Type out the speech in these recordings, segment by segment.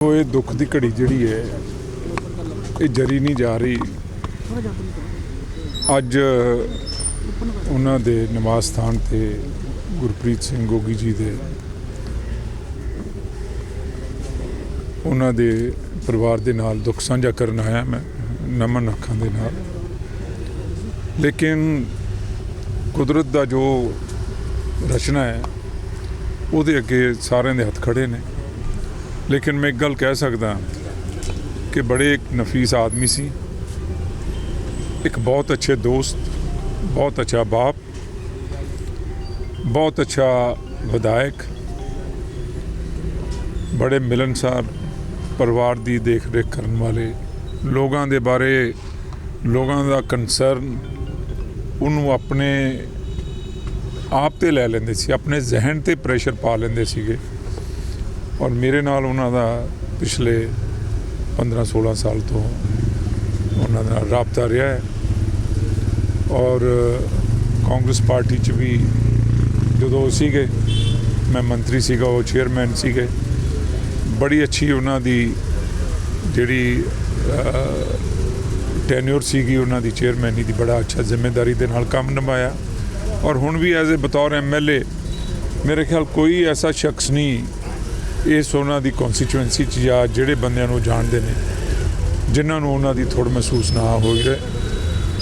ਉਹ ਇਹ ਦੁੱਖ ਦੀ ਘੜੀ ਜਿਹੜੀ ਹੈ, ਇਹ ਜਰੀ ਨਹੀਂ ਜਾ ਰਹੀ। ਅੱਜ ਉਹਨਾਂ ਦੇ ਨਮਾਜ਼ ਸਥਾਨ ਤੇ ਗੁਰਪ੍ਰੀਤ ਸਿੰਘ ਗੋਗੀ ਜੀ ਦੇ, ਉਹਨਾਂ ਦੇ ਪਰਿਵਾਰ ਦੇ ਨਾਲ ਦੁੱਖ ਸਾਂਝਾ ਕਰਨ ਆਇਆ ਮੈਂ, ਨਮਨ ਅੱਖਾਂ ਦੇ ਨਾਲ। ਲੇਕਿਨ ਕੁਦਰਤ ਦਾ ਜੋ ਰਚਨਾ ਹੈ, ਉਹਦੇ ਅੱਗੇ ਸਾਰਿਆਂ ਦੇ ਹੱਥ ਖੜੇ ਨੇ। ਲੇਕਿਨ ਮੈਂ ਇੱਕ ਗੱਲ ਕਹਿ ਸਕਦਾ ਕਿ ਬੜੇ ਇੱਕ ਨਫੀਸ ਆਦਮੀ ਸੀ, ਇੱਕ ਬਹੁਤ ਅੱਛੇ ਦੋਸਤ, ਬਹੁਤ ਅੱਛਾ ਬਾਪ, ਬਹੁਤ ਅੱਛਾ ਵਿਧਾਇਕ, ਬੜੇ ਮਿਲਨਸਾਰ ਪਰਿਵਾਰ ਦੀ ਦੇਖ ਰੇਖ ਕਰਨ ਵਾਲੇ, ਲੋਕਾਂ ਦੇ ਬਾਰੇ, ਲੋਕਾਂ ਦਾ ਕੰਸਰਨ ਉਹਨੂੰ ਆਪਣੇ ਆਪ ਤੇ ਲੈ ਲੈਂਦੇ ਸੀ, ਆਪਣੇ ਜ਼ਿਹਨ ਤੇ ਪ੍ਰੈਸ਼ਰ ਪਾ ਲੈਂਦੇ ਸੀਗੇ। ਔਰ ਮੇਰੇ ਨਾਲ ਉਹਨਾਂ ਦਾ ਪਿਛਲੇ 15 16 ਸਾਲ ਤੋਂ ਉਹਨਾਂ ਦਾ ਰਾਬਤਾ ਰਿਹਾ ਹੈ। ਔਰ ਕਾਂਗਰਸ ਪਾਰਟੀ 'ਚ ਵੀ ਜਦੋਂ ਉਹ ਸੀਗੇ, ਮੈਂ ਮੰਤਰੀ ਸੀਗਾ, ਉਹ ਚੇਅਰਮੈਨ ਸੀਗੇ, ਬੜੀ ਅੱਛੀ ਉਹਨਾਂ ਦੀ ਜਿਹੜੀ ਟੈਨਿਓਰ ਸੀਗੀ, ਉਹਨਾਂ ਦੀ ਚੇਅਰਮੈਨੀ ਦੀ ਬੜਾ ਅੱਛਾ ਜ਼ਿੰਮੇਵਾਰੀ ਦੇ ਨਾਲ ਕੰਮ ਨਿਭਾਇਆ। ਔਰ ਹੁਣ ਵੀ ਐਜ਼ ਅ ਬਤੌਰ ਐਮਐਲਏ ਮੇਰੇ ਖਿਆਲ ਕੋਈ ਐਸਾ ਸ਼ਖਸ ਨਹੀਂ ਇਸ ਉਹਨਾਂ ਦੀ ਕਨਸਟੀਚੁਐਂਸੀ ਚ ਜਾਂ ਜਿਹੜੇ ਬੰਦਿਆਂ ਨੂੰ ਜਾਣਦੇ ਨੇ, ਜਿਨ੍ਹਾਂ ਨੂੰ ਉਹਨਾਂ ਦੀ ਥੋੜ ਮਹਿਸੂਸ ਨਾ ਹੋਈ ਰਹੇ,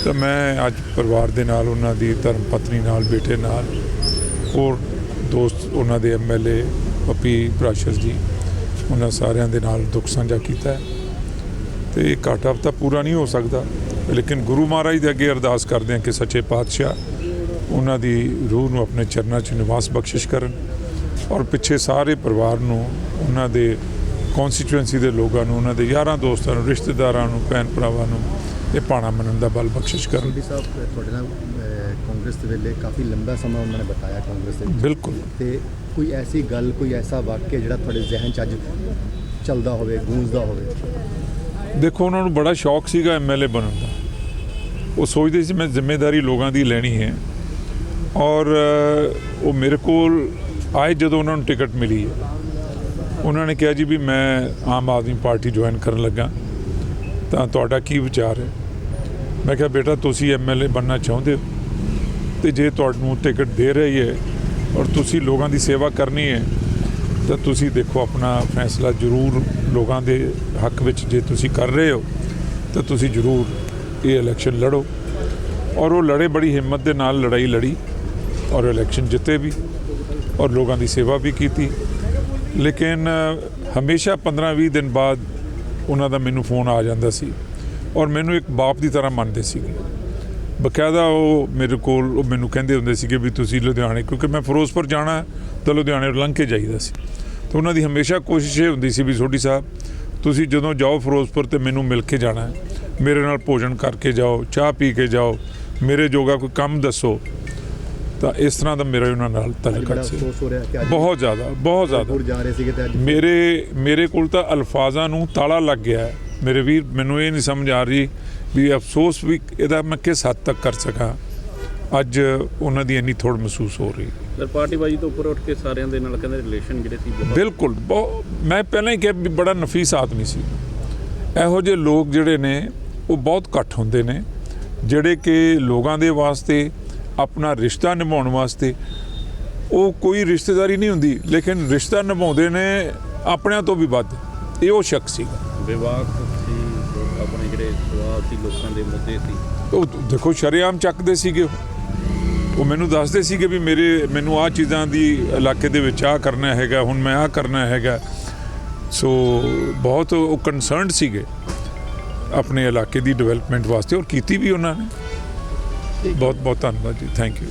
ਤਾਂ ਮੈਂ ਅੱਜ ਪਰਿਵਾਰ ਦੇ ਨਾਲ, ਉਹਨਾਂ ਦੀ ਧਰਮ ਪਤਨੀ ਨਾਲ, ਬੇਟੇ ਨਾਲ, ਹੋਰ ਦੋਸਤ, ਉਹਨਾਂ ਦੇ ਐਮਐਲਏ ਪੱਪੀ ਪ੍ਰਾਸ਼ਰ ਜੀ, ਉਹਨਾਂ ਸਾਰਿਆਂ ਦੇ ਨਾਲ ਦੁੱਖ ਸਾਂਝਾ ਕੀਤਾ ਹੈ। ਤੇ ਇਹ ਘਾਟਾ ਤਾਂ ਪੂਰਾ ਨਹੀਂ ਹੋ ਸਕਦਾ, ਲੇਕਿਨ ਗੁਰੂ ਮਹਾਰਾਜ ਦੇ ਅੱਗੇ ਅਰਦਾਸ ਕਰਦੇ ਹਾਂ ਕਿ ਸੱਚੇ ਪਾਤਸ਼ਾਹ ਉਹਨਾਂ ਦੀ ਰੂਹ ਨੂੰ ਆਪਣੇ ਚਰਨਾਂ 'ਚ ਨਿਵਾਸ ਬਖਸ਼ਿਸ਼ ਕਰਨ ਔਰ ਪਿੱਛੇ ਸਾਰੇ ਪਰਿਵਾਰ ਨੂੰ ਉਹਨਾਂ ਦੇ ਕਨਸਟੀਚੁਐਂਸੀ ਦੇ ਲੋਕਾਂ ਨੂੰ ਉਹਨਾਂ ਦੇ ਯਾਰਾਂ ਦੋਸਤਾਂ ਨੂੰ ਰਿਸ਼ਤੇਦਾਰਾਂ ਨੂੰ ਭੈਣ ਭਰਾਵਾਂ ਨੂੰ ਇਹ ਪਾਣਾ ਮੰਨਣ ਦਾ ਬਲ ਬਖਸ਼ਿਸ਼ ਕਰਨ। ਮੋਦੀ ਸਾਹਿਬ ਤੁਹਾਡੇ ਨਾਲ ਕਾਂਗਰਸ ਦੇ ਵੇਲੇ ਕਾਫੀ ਲੰਬਾ ਸਮਾਂ ਉਹਨਾਂ ਨੇ ਬਤਾਇਆ ਕਾਂਗਰਸ ਦੇ ਬਿਲਕੁਲ। ਤੇ ਕੋਈ ਐਸੀ ਗੱਲ ਕੋਈ ਐਸਾ ਵਾਕਿਆ ਜਿਹੜਾ ਤੁਹਾਡੇ ਜ਼ਿਹਨ 'ਚ ਅੱਜ ਚੱਲਦਾ ਹੋਵੇ ਗੂੰਜਦਾ ਹੋਵੇ? ਦੇਖੋ ਉਹਨਾਂ ਨੂੰ ਬੜਾ ਸ਼ੌਕ ਸੀਗਾ ਐਮਐਲਏ ਬਣਨ ਦਾ। ਉਹ ਸੋਚਦੇ ਸੀ ਮੈਂ ਜ਼ਿੰਮੇਵਾਰੀ ਲੋਕਾਂ ਦੀ ਲੈਣੀ ਹੈ। ਔਰ ਉਹ ਮੇਰੇ ਕੋਲ ਆਏ ਜਦੋਂ ਉਹਨਾਂ ਨੂੰ ਟਿਕਟ ਮਿਲੀ ਹੈ। ਉਹਨਾਂ ਨੇ ਕਿਹਾ ਜੀ ਵੀ ਮੈਂ ਆਮ ਆਦਮੀ ਪਾਰਟੀ ਜੁਆਇਨ ਕਰਨ ਲੱਗਾ। ਤਾਂ ਤੁਹਾਡਾ ਕੀ ਵਿਚਾਰ ਹੈ? ਮੈਂ ਕਿਹਾ, ਬੇਟਾ, ਤੁਸੀਂ ਐਮਐਲਏ ਬਣਨਾ ਚਾਹੁੰਦੇ ਹੋ। ਤੇ ਜੇ ਤੁਹਾਨੂੰ ਟਿਕਟ ਦੇ ਰਹੀ ਹੈ ਔਰ ਤੁਸੀਂ ਲੋਕਾਂ ਦੀ ਸੇਵਾ ਕਰਨੀ ਹੈ, ਤਾਂ ਤੁਸੀਂ ਦੇਖੋ ਆਪਣਾ ਫੈਸਲਾ ਜ਼ਰੂਰ ਲੋਕਾਂ ਦੇ ਹੱਕ ਵਿੱਚ ਜੇ ਤੁਸੀਂ ਕਰ ਰਹੇ ਹੋ, ਤਾਂ ਤੁਸੀਂ ਜ਼ਰੂਰ ਇਹ ਇਲੈਕਸ਼ਨ ਲੜੋ। ਔਰ ਉਹ ਲੜੇ ਬੜੀ ਹਿੰਮਤ ਦੇ ਨਾਲ ਲੜਾਈ ਲੜੀ ਔਰ ਇਲੈਕਸ਼ਨ ਜਿੱਤੇ ਵੀ। ਔਰ ਲੋਕਾਂ ਦੀ ਸੇਵਾ ਵੀ ਕੀਤੀ। ਲੇਕਿਨ ਹਮੇਸ਼ਾ 15-20 ਦਿਨ ਬਾਅਦ ਉਹਨਾਂ ਦਾ ਮੈਨੂੰ ਫੋਨ ਆ ਜਾਂਦਾ ਸੀ ਔਰ ਮੈਨੂੰ ਇੱਕ ਬਾਪ ਦੀ ਤਰ੍ਹਾਂ ਮੰਨਦੇ ਸੀਗੇ ਬਕਾਇਦਾ ਉਹ ਮੇਰੇ ਕੋਲ, ਉਹ ਮੈਨੂੰ ਕਹਿੰਦੇ ਹੁੰਦੇ ਸੀਗੇ ਵੀ ਤੁਸੀਂ ਲੁਧਿਆਣੇ, ਕਿਉਂਕਿ ਮੈਂ ਫਿਰੋਜ਼ਪੁਰ ਜਾਣਾ ਤਾਂ ਲੁਧਿਆਣੇ ਲੰਘ ਕੇ ਜਾਈਦਾ ਸੀ। ਤਾਂ ਉਹਨਾਂ ਦੀ ਹਮੇਸ਼ਾ ਕੋਸ਼ਿਸ਼ ਇਹ ਹੁੰਦੀ ਸੀ ਵੀ ਸੋਢੀ ਸਾਹਿਬ, ਤੁਸੀਂ ਜਦੋਂ ਜਾਓ ਫਿਰੋਜ਼ਪੁਰ ਤੇ ਮੈਨੂੰ ਮਿਲ ਕੇ ਜਾਣਾ ਮੇਰੇ ਨਾਲ ਭੋਜਨ ਕਰਕੇ ਜਾਓ, ਚਾਹ ਪੀ ਕੇ ਜਾਓ, ਮੇਰੇ ਜੋਗਾ ਕੋਈ ਕੰਮ ਦੱਸੋ ਤਾਂ ਇਸ ਤਰ੍ਹਾਂ ਦਾ ਮੇਰਾ ਉਹਨਾਂ ਨਾਲ ਤਾਲੁਕਾਤ ਸੀ। ਅਫਸੋਸ ਹੋ ਰਿਹਾ ਕਿ ਅੱਜ ਬਹੁਤ ਜ਼ਿਆਦਾ ਬਹੁਤ ਜ਼ਿਆਦਾ। ਦੂਰ ਜਾ ਰਹੇ ਸੀਗੇ ਤੇ ਅੱਜ ਮੇਰੇ ਮੇਰੇ ਕੋਲ ਤਾਂ ਅਲਫਾਜ਼ਾਂ ਨੂੰ ਤਾਲਾ ਲੱਗ ਗਿਆ ਹੈ। ਮੇਰੇ ਵੀਰ ਮੈਨੂੰ ਇਹ ਨਹੀਂ ਸਮਝ ਆ ਰਹੀ ਵੀ ਅਫਸੋਸ ਵੀ ਇਹਦਾ ਮੈਂ ਕਿਸ ਹੱਦ ਤੱਕ ਕਰ ਸਕਾਂ। ਅੱਜ ਉਹਨਾਂ ਦੀ ਇੰਨੀ ਥੋੜ ਮਹਿਸੂਸ ਹੋ ਰਹੀ। ਪਰ ਪਾਰਟੀਬਾਜੀ ਤੋਂ ਉੱਪਰ ਉੱਠ ਕੇ ਸਾਰਿਆਂ ਦੇ ਨਾਲ ਕਹਿੰਦੇ ਰਿਲੇਸ਼ਨ ਜਿਹੜੇ ਸੀ ਬਿਲਕੁਲ ਬਹੁ- ਮੈਂ ਪਹਿਲਾਂ ਹੀ ਕਿਹਾ ਵੀ ਬੜਾ ਨਫੀਸ ਆਦਮੀ ਸੀ। ਇਹੋ ਜਿਹੇ ਲੋਕ ਜਿਹੜੇ ਨੇ ਉਹ ਬਹੁਤ ਘੱਟ ਹੁੰਦੇ ਨੇ ਜਿਹੜੇ ਕਿ ਲੋਕਾਂ ਦੇ ਵਾਸਤੇ ਆਪਣਾ ਰਿਸ਼ਤਾ ਨਿਭਾਉਣ ਵਾਸਤੇ। ਉਹ ਕੋਈ ਰਿਸ਼ਤੇਦਾਰੀ ਨਹੀਂ ਹੁੰਦੀ ਲੇਕਿਨ ਰਿਸ਼ਤਾ ਨਿਭਾਉਂਦੇ ਨੇ ਆਪਣਿਆਂ ਤੋਂ ਵੀ ਵੱਧ। ਇਹ ਉਹ ਸ਼ਖਸ ਸੀਗਾ ਵਿਵਾਹ ਸੀ ਆਪਣੇ ਜਿਹੜੇ ਸਵਾਲ ਸੀ ਲੋਕਾਂ ਦੇ ਮੁੱਦੇ ਸੀ। ਉਹ ਦੇਖੋ ਸ਼ਰੇਆਮ ਚੱਕਦੇ ਸੀਗੇ ਉਹ। ਉਹ ਮੈਨੂੰ ਦੱਸਦੇ ਸੀਗੇ ਵੀ ਮੇਰੇ ਮੈਨੂੰ ਆਹ ਚੀਜ਼ਾਂ ਦੀ ਇਲਾਕੇ ਦੇ ਵਿੱਚ ਆਹ ਕਰਨਾ ਹੈਗਾ ਹੁਣ ਮੈਂ ਆਹ ਕਰਨਾ ਹੈਗਾ। ਸੋ ਬਹੁਤ ਉਹ ਕਨਸਰਨਡ ਸੀਗੇ ਆਪਣੇ ਇਲਾਕੇ ਦੀ ਡਿਵੈਲਪਮੈਂਟ ਵਾਸਤੇ ਔਰ ਕੀਤੀ ਵੀ ਉਹਨਾਂ ਨੇ। ਬਹੁਤ ਬਹੁਤ ਧੰਨਵਾਦ ਜੀ ਥੈਂਕ ਯੂ